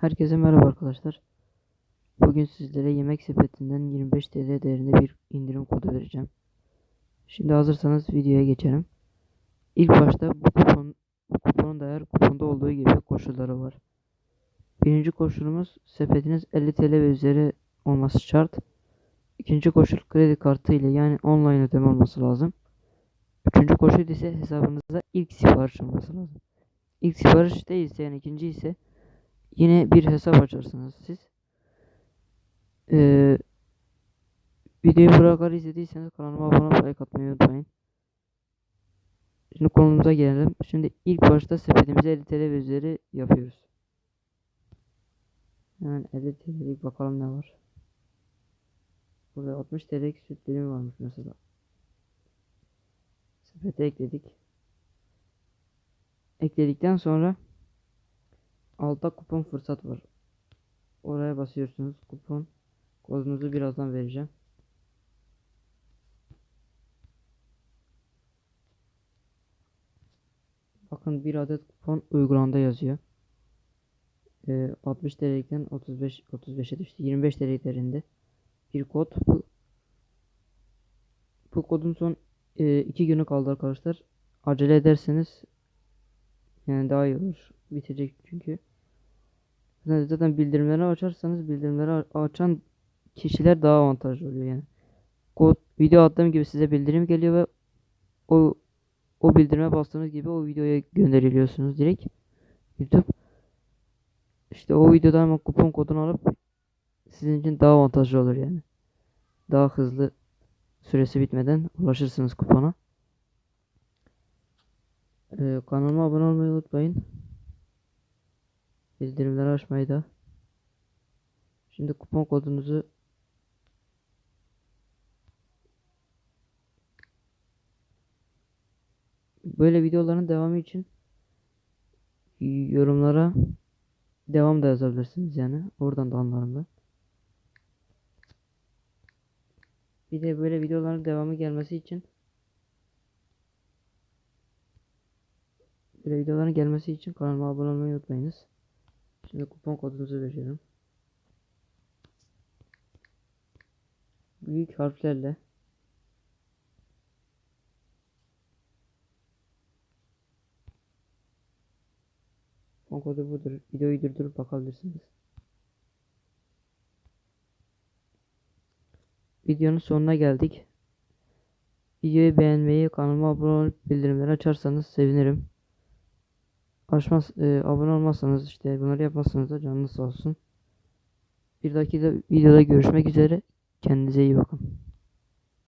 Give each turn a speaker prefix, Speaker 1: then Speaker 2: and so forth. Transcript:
Speaker 1: Herkese merhaba arkadaşlar. Bugün sizlere yemek sepetinden 25 TL değerinde bir indirim kodu vereceğim. Şimdi hazırsanız videoya geçelim. İlk başta bu kupon bu kuponun da her kuponda olduğu gibi koşulları var. Birinci koşulumuz sepetiniz 50 TL ve üzeri olması şart. İkinci koşul kredi kartı ile yani online ödeme olması lazım. Üçüncü koşul ise hesabınıza ilk sipariş olması lazım. İlk sipariş değilse yani ikinci ise yine bir hesap açarsınız siz. Ee, videoyu buraya kadar izlediyseniz kanalıma abone olup like atmayı unutmayın. Şimdi konumuza gelelim. Şimdi ilk başta sepetimize 50 TL ve üzeri yapıyoruz. Hemen 50 TL'lik bakalım ne var. Burada 60 TL'lik süt dilimi varmış mesela. Sepete ekledik. Ekledikten sonra altta kupon fırsat var. Oraya basıyorsunuz. Kupon kodunuzu birazdan vereceğim. Bakın bir adet kupon uygulamada yazıyor. Ee, 60 TL'den 35 35'e düştü. 25 TL değerinde bir kod. Bu, bu kodun son 2 e, günü kaldı arkadaşlar. Acele ederseniz yani daha iyi olur. Bitecek çünkü. Zaten bildirimleri açarsanız bildirimleri açan kişiler daha avantajlı oluyor yani. Kod video attığım gibi size bildirim geliyor ve o o bildirime bastığınız gibi o videoya gönderiliyorsunuz direkt. YouTube işte o videoda hemen kupon kodunu alıp sizin için daha avantajlı olur yani. Daha hızlı süresi bitmeden ulaşırsınız kupona. Ee, kanalıma abone olmayı unutmayın. Bildirimleri açmayı da. Şimdi kupon kodunuzu böyle videoların devamı için yorumlara devam da yazabilirsiniz yani. Oradan da anlarım ben. Bir de böyle videoların devamı gelmesi için böyle videoların gelmesi için kanalıma abone olmayı unutmayınız. Şimdi kupon kodunuzu veriyorum. Büyük harflerle Kupon kodu budur. Videoyu durdurup bakabilirsiniz. Videonun sonuna geldik. Videoyu beğenmeyi, kanalıma abone olup bildirimleri açarsanız sevinirim. Açmaz, e, abone olmazsanız işte bunları yapmazsanız da canınız sağ olsun. Bir dahaki de videoda görüşmek üzere. Kendinize iyi bakın.